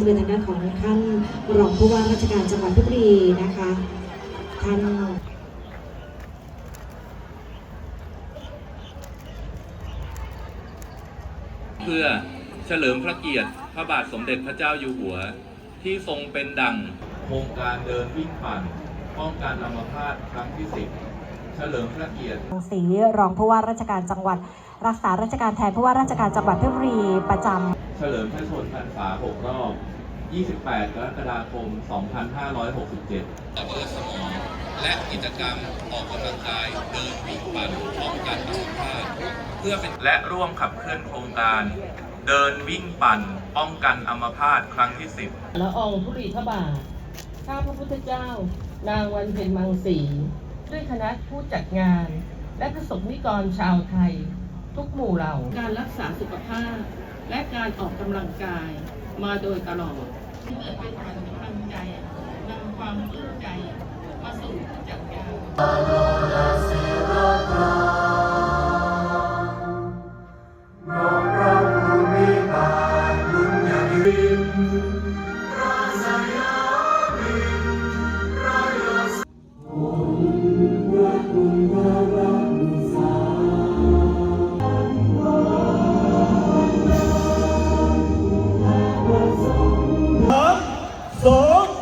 จะเป็นทางด้านของท่านรองผู้ว่าราชการจังหวัดเพชรบุรีนะคะท่านเพื่อเฉลิมพระเกียรติพระบาทสมเด็จพระเจ้าอยู่หัว ที่ทรงเป็นดังโครงการเดินวิ่งปั่นป้องกันอัมพาตครั้งที่10 เฉลิมพระเกียรติศรีรองผู้ว่าราชการจังหวัด รักษาราชการแทนผู้ว่าราชการจังหวัดเพชรบุรีประจำเฉลิมพระชนมพรรษา6รอบ 28 กรกฎาคม 2567อำเภอสมอและกิจกรรมออกกำลังกายเดินวิ่งปั่นป้องกันอัมพาตเพื่อเป็นและร่วมขับเคลื่อนโครงการ เดินวิ่งปั่นป้องกันอัมพาตครั้งที่ 10 ละอองธุลีพระบาทข้าพระพุทธเจ้านางวันเพ็ญมังสี ด้วยคณะผู้จัดงาน และประสบนิกรชาวไทย ทุกหมู่เหล่า การรักษาสุขภาพ และการออกกำลังกายมาโดยตลอดที่เกิดเป็นขวัญกำลังใจนำความปลื้มใจมาสู่ผู้จัดงานสองหนึ่งแล้ ว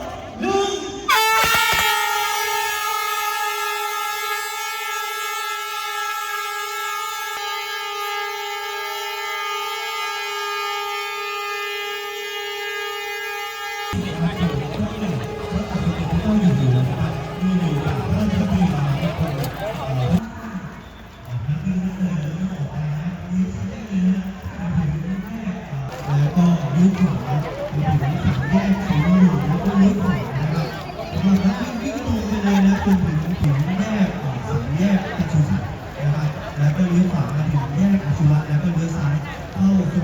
บ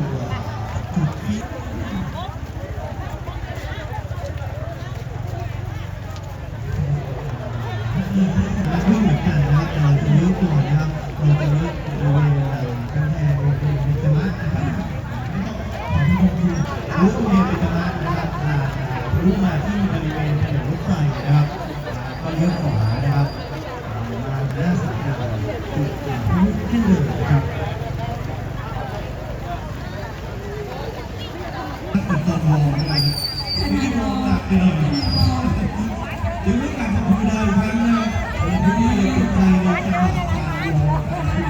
อ่าทะลุมาที่บริเวณถนนรถไฟนะครับก็เลี้ยวขวา ถึงไม่กลับมาธรดมดาอีกครั้งนะผมที่จะเป็นใจในการทำง